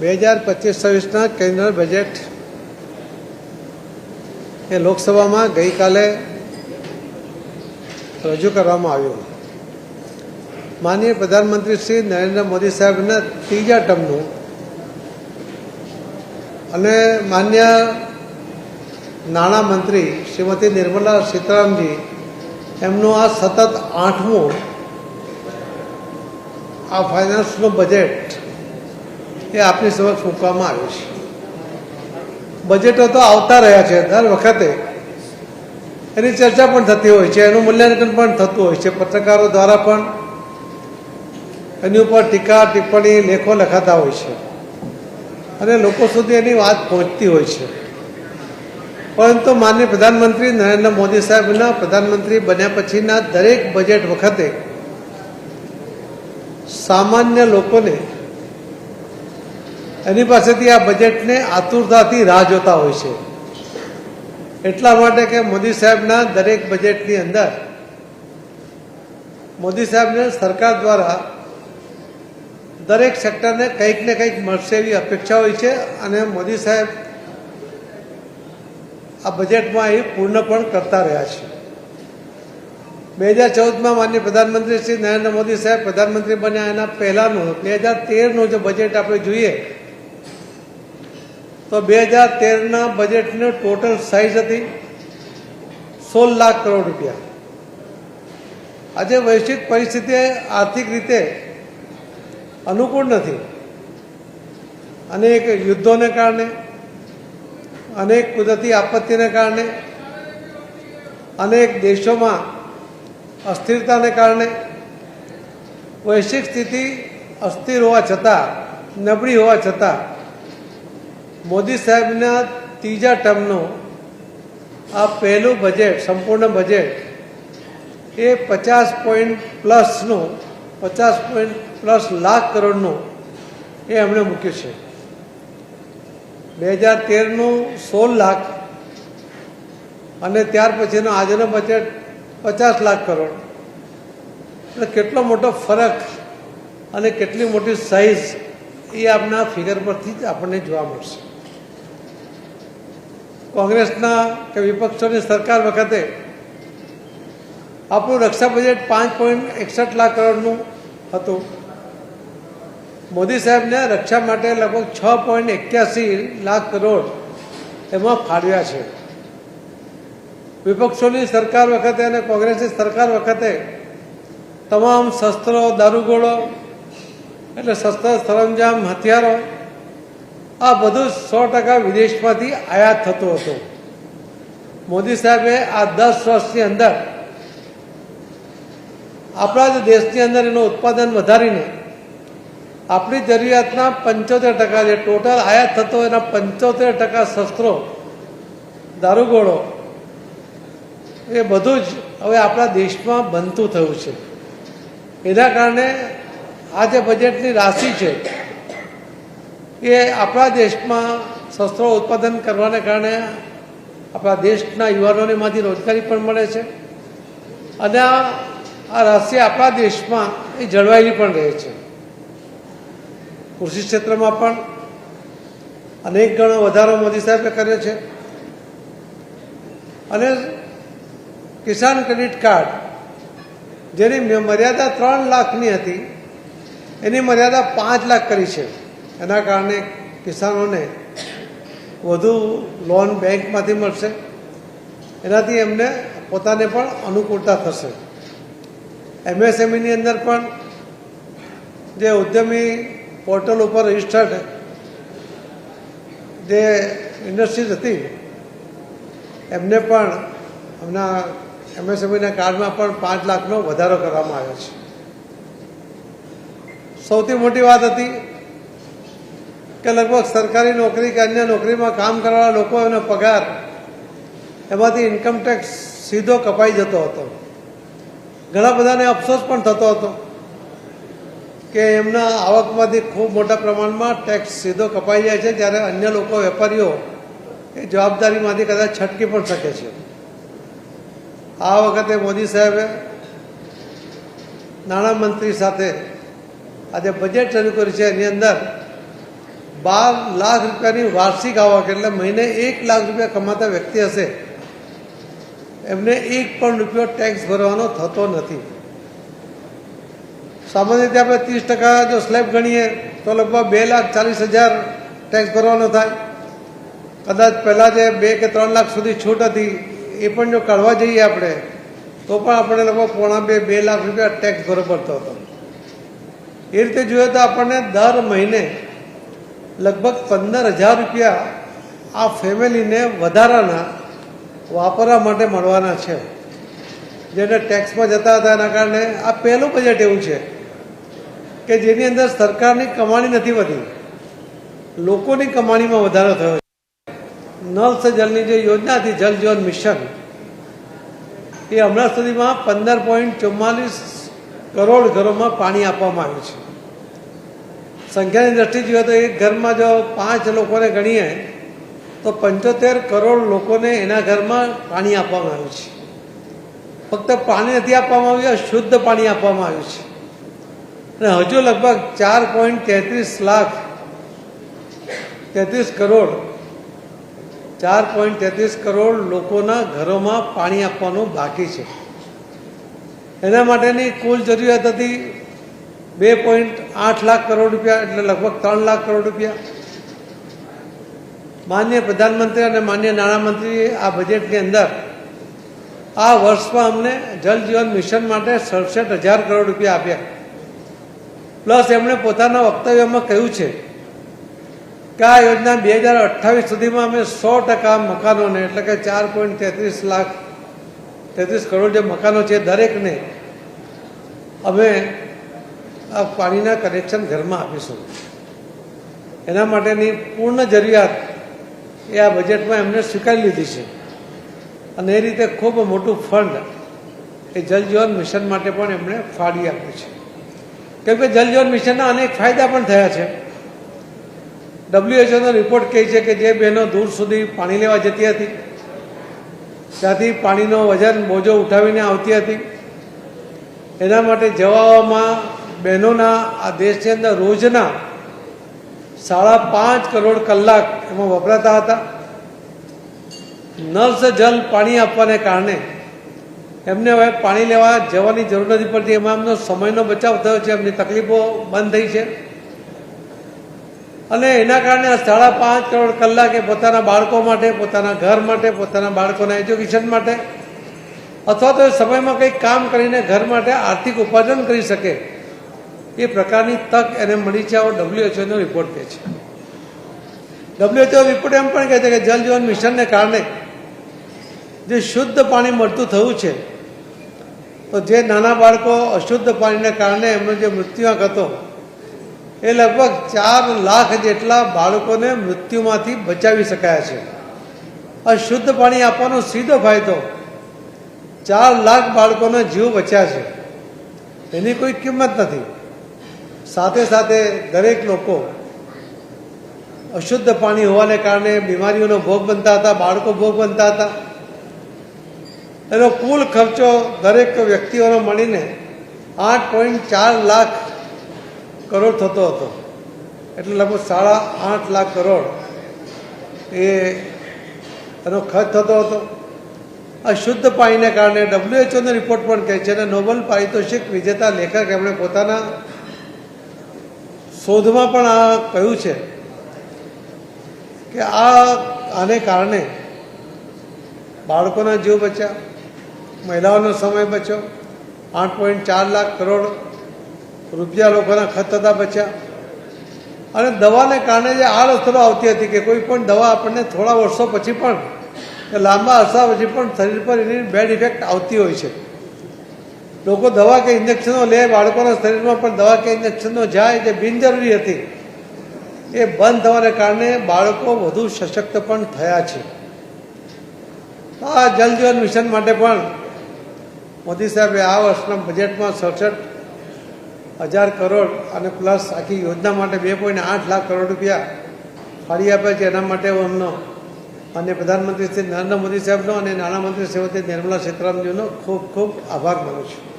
બે હજાર પચીસ છવ્વીસના કેન્દ્ર બજેટ એ લોકસભામાં ગઈકાલે રજૂ કરવામાં આવ્યું. માનનીય પ્રધાનમંત્રી શ્રી નરેન્દ્ર મોદી સાહેબના ત્રીજા ટર્મનું અને માન્ય નાણામંત્રી શ્રીમતી નિર્મલા સીતારામજી, એમનું આ સતત આઠમું આ ફાઇનાન્સનું બજેટ એ આપની સમક્ષ મૂકવામાં આવ્યું છે. બજેટો તો આવતા રહ્યા છે દર વખતે. એની ચર્ચા પણ થતી હોય છે, એનું મૂલ્યાંકન પણ થતું હોય છે. પત્રકારો દ્વારા પણ એની ઉપર ટીકા, ટિપ્પણી, લેખો લખાતા હોય છે. અને લોકો સુધી એની વાત પહોંચતી હોય છે. પરંતુ માનનીય પ્રધાનમંત્રી નરેન્દ્ર મોદી સાહેબના પ્રધાનમંત્રી બન્યા પછીના દરેક બજેટ વખતે સામાન્ય લોકોને એની પાસેથી આ બજેટને આતુરતાથી રાહ જોતા હોય છે. એટલા માટે કે મોદી સાહેબના દરેક બજેટની અંદર મોદી સાહેબને સરકાર દ્વારા દરેક સેક્ટરને કંઈક ને કંઈક મળશે એવી અપેક્ષા હોય છે અને મોદી સાહેબ આ બજેટમાં એ પૂર્ણ પણ કરતા રહ્યા છે. બે હજાર ચૌદમાં માનનીય પ્રધાનમંત્રી શ્રી નરેન્દ્ર મોદી સાહેબ પ્રધાનમંત્રી બન્યા એના પહેલાંનું, બે હજાર તેરનું જે બજેટ આપણે જોઈએ તો બે હજાર તેરના બજેટની ટોટલ સાઇઝ હતી સોળ લાખ કરોડ રૂપિયા. આજે વૈશ્વિક પરિસ્થિતિ આર્થિક રીતે અનુકૂળ નથી. અનેક યુદ્ધોને કારણે, અનેક કુદરતી આપત્તિને કારણે, અનેક દેશોમાં અસ્થિરતાને કારણે વૈશ્વિક સ્થિતિ અસ્થિર હોવા છતાં, નબળી હોવા છતાં મોદી સાહેબના ત્રીજા ટર્મનું આ પહેલું બજેટ સંપૂર્ણ બજેટ એ પચાસ પોઈન્ટ પ્લસનું, પચાસ પોઈન્ટ પ્લસ લાખ કરોડનું એ એમણે મૂક્યું છે. બે હજાર તેરનું સોળ લાખ અને ત્યાર પછીનો આજનો બજેટ પચાસ લાખ કરોડ. એટલે કેટલો મોટો ફરક અને કેટલી મોટી સાઇઝ એ આપના ફિગર પરથી જ આપણને જોવા મળશે. કોંગ્રેસના કે વિપક્ષોની સરકાર વખતે આપણું રક્ષા બજેટ પાંચ પોઈન્ટ એકસઠ લાખ કરોડનું હતું. મોદી સાહેબને રક્ષા માટે લગભગ છ પોઈન્ટ એક્યાસી લાખ કરોડ એમાં ફાળવ્યા છે. વિપક્ષોની સરકાર વખતે અને કોંગ્રેસની સરકાર વખતે તમામ શસ્ત્રો, દારૂગોળો એટલે શસ્ત્ર, સરંજામ, હથિયારો આ બધું સો ટકા વિદેશમાંથી આયાત થતું હતું. મોદી સાહેબે આ દસ વર્ષની અંદર આપણા જ દેશની અંદર એનું ઉત્પાદન વધારીને આપણી જરૂરિયાતના પંચોતેર ટકા જે ટોટલ આયાત થતો એના પંચોતેર ટકા શસ્ત્રો, દારૂગોળો, એ બધું જ હવે આપણા દેશમાં બનતું થયું છે. એના કારણે આ જે બજેટની રાશિ છે. એ આપણા દેશમાં શસ્ત્રો ઉત્પાદન કરવાને કારણે આપણા દેશના યુવાનોનેમાંથી રોજગારી પણ મળે છે. અને આ રહસ્ય આપણા દેશમાં એ જળવાયેલી પણ રહે છે. કૃષિ ક્ષેત્રમાં પણ અનેક ગણો વધારો મોદી સાહેબે કર્યો છે. અને કિસાન ક્રેડિટ કાર્ડ જેની મર્યાદા ત્રણ લાખની હતી, એની મર્યાદા પાંચ લાખ કરી છે. એના કારણે કિસાનોને વધુ લોન બેંકમાંથી મળશે. એનાથી એમને પોતાને પણ અનુકૂળતા થશે. એમએસએમઈની અંદર પણ જે ઉદ્યમી પોર્ટલ ઉપર રજિસ્ટર્ડ જે ઇન્ડસ્ટ્રીઝ હતી, એમને પણ હમણાં એમએસએમઈના કાર્ડમાં પણ પાંચ લાખનો વધારો કરવામાં આવ્યો છે. સૌથી મોટી વાત હતી કે લગભગ સરકારી નોકરી કે અન્ય નોકરીમાં કામ કરવાના લોકો એનો પગાર, એમાંથી ઇન્કમ ટેક્સ સીધો કપાઈ જતો હતો. ઘણા બધાને અફસોસ પણ થતો હતો કે એમના આવકમાંથી ખૂબ મોટા પ્રમાણમાં ટેક્સ સીધો કપાઈ જાય છે, જ્યારે અન્ય લોકો વેપારીઓ એ જવાબદારીમાંથી કદાચ છટકી પણ શકે છે. આ વખતે મોદી સાહેબે નાણામંત્રી સાથે આજે બજેટ રજૂ કર્યું છે. એની અંદર બાર લાખ રૂપિયાની વાર્ષિક આવક એટલે મહિને એક લાખ રૂપિયા કમાતા વ્યક્તિ હશે. એમને એક પણ રૂપિયો ટેક્સ ભરવાનો થતો નથી. સામાન્ય રીતે આપણે ત્રીસ ટકા જો સ્લેબ ગણીએ, તો લગભગ બે લાખ ચાલીસ હજાર ટેક્સ ભરવાનો થાય. કદાચ પહેલાં જે બે કે ત્રણ લાખ સુધી છૂટ હતી, એ પણ જો કાઢવા જઈએ આપણે, તો પણ આપણે લગભગ પોણા બે બે લાખ રૂપિયા ટેક્સ ભરવો પડતો હતો. એ રીતે જોઈએ તો આપણને દર મહિને લગભગ પંદર હજાર રૂપિયા આ ફેમિલીને વધારાના વાપરવા માટે મળવાના છે. જેને ટેક્સમાં જતા હતા એના કારણે આ પહેલું બજેટ એવું છે કે જેની અંદર સરકારની કમાણી નથી વધી. લોકોની કમાણીમાં વધારો થયો છે. નલ સે જલની જે યોજના હતી, જલ જીવન મિશન, એ હમણાં સુધીમાં પંદર પોઈન્ટ ચુમ્માલીસ કરોડ ઘરોમાં પાણી આપવામાં આવ્યું છે. સંખ્યાની દ્રષ્ટિએ જોઈએ તો એક ઘરમાં જો પાંચ લોકોને ગણીએ, તો પંચોતેર કરોડ લોકોને એના ઘરમાં પાણી આપવામાં આવ્યું છે. ફક્ત પાણી નથી આપવામાં આવ્યું શુદ્ધ પાણી આપવામાં આવ્યું છે. અને હજુ લગભગ ચાર પોઈન્ટ તેત્રીસ લાખ, તેત્રીસ કરોડ, ચાર પોઈન્ટ તેત્રીસ કરોડ લોકોના ઘરોમાં પાણી આપવાનું બાકી છે. એના માટેની કુલ જરૂરિયાત હતી બે પોઈન્ટ આઠ લાખ કરોડ રૂપિયા એટલે લગભગ ત્રણ લાખ કરોડ રૂપિયા. માન્ય પ્રધાનમંત્રી અને માન્ય નાણામંત્રીએ આ બજેટની અંદર આ વર્ષમાં અમને જલ જીવન મિશન માટે સડસઠ હજાર કરોડ રૂપિયા આપ્યા. પ્લસ એમણે પોતાના વક્તવ્યમાં કહ્યું છે કે આ યોજના બે હજાર અઠ્ઠાવીસ સુધીમાં અમે સો ટકા મકાનોને, એટલે કે ચાર પોઈન્ટ તેત્રીસ લાખ, તેત્રીસ કરોડ જે મકાનો છે દરેકને, અમે પાણીના કનેક્શન ઘરમાં આપીશું. એના માટેની પૂર્ણ જરૂરિયાત એ આ બજેટમાં એમને સ્વીકારી લીધી છે. અને એ રીતે ખૂબ મોટું ફંડ એ જલજીવન મિશન માટે પણ એમણે ફાળી આપ્યું છે. કેમ કે જલજીવન મિશનના અનેક ફાયદા પણ થયા છે. ડબ્લ્યુએચઓનો રિપોર્ટ કહે છે કે જે બહેનો દૂર સુધી પાણી લેવા જતી હતી, ત્યાંથી પાણીનો વજન બોજો ઉઠાવીને આવતી હતી, એના માટે જવામાં બહેનોના આ દેશની અંદર રોજના સાડા પાંચ કરોડ કલાક એમાં વપરાતા હતા. નર્સ જલ પાણી આપવાને કારણે એમને હવે પાણી લેવા જવાની જરૂર નથી પડતી. એમાં એમનો સમયનો બચાવ થયો છે. એમની તકલીફો બંધ થઈ છે. અને એના કારણે આ સાડા પાંચ કરોડ કલાકે પોતાના બાળકો માટે, પોતાના ઘર માટે, પોતાના બાળકોના એજ્યુકેશન માટે, અથવા તો એ સમયમાં કંઈક કામ કરીને ઘર માટે આર્થિક ઉપાર્જન કરી શકે. એ પ્રકારની તક એને મળી છે. આવો ડબ્લ્યુએચઓનો રિપોર્ટ કહે છે. ડબ્લ્યુએચઓ રિપોર્ટ એમ પણ કહે છે કે જલ જીવન મિશનને કારણે જે શુદ્ધ પાણી મળતું થયું છે, તો જે નાના બાળકો અશુદ્ધ પાણીને કારણે એમનો જે મૃત્યુઆંક હતો, એ લગભગ ચાર લાખ જેટલા બાળકોને મૃત્યુમાંથી બચાવી શકાયા છે. અશુદ્ધ પાણી આપવાનો સીધો ફાયદો ચાર લાખ બાળકોના જીવ બચ્યા છે. એની કોઈ કિંમત નથી. સાથે સાથે દરેક લોકો અશુદ્ધ પાણી હોવાને કારણે બીમારીઓનો ભોગ બનતા હતા, બાળકો ભોગ બનતા હતા. એનો કુલ ખર્ચો દરેક વ્યક્તિઓનો મળીને આઠ પોઈન્ટ ચાર લાખ કરોડ થતો હતો. એટલે લગભગ સાડા આઠ લાખ કરોડ એ એનો ખર્ચ થતો હતો. આ શુદ્ધ પાણીને કારણે ડબ્લ્યુએચઓનો રિપોર્ટ પણ કહે છે અને નોબેલ પારિતોષિક વિજેતા લેખક એમણે પોતાના શોધમાં પણ આ કહ્યું છે કે આ, આને કારણે બાળકોના જીવ બચ્યા, મહિલાઓનો સમય બચ્યો, આઠ પોઈન્ટ ચાર લાખ કરોડ રૂપિયા લોકોના ખર્ચ થતા બચ્યા. અને દવાને કારણે જે આડઅસરો આવતી હતી કે કોઈ પણ દવા આપણને થોડા વર્ષો પછી પણ લાંબા અરસા પછી પણ શરીર પર એની બેડ ઇફેક્ટ આવતી હોય છે. લોકો દવા કે ઇન્જેક્શનો લે, બાળકોના શરીરમાં પણ દવા કે ઇન્જેક્શનો જાય, જે બિનજરૂરી હતી, એ બંધ થવાને કારણે બાળકો વધુ સશક્ત પણ થયા છે. આ જલ જીવન મિશન માટે પણ મોદી સાહેબે આ વર્ષના બજેટમાં સડસઠ હજાર કરોડ અને પ્લસ આખી યોજના માટે બે પોઈન્ટ આઠ લાખ કરોડ રૂપિયા ફાળી આપ્યા છે. એના માટે હું એમનો અને પ્રધાનમંત્રી શ્રી નરેન્દ્ર મોદી સાહેબનો અને નાણામંત્રી શ્રીમતી નિર્મલા સીતારામનજીનો ખૂબ ખૂબ આભાર માનું છું.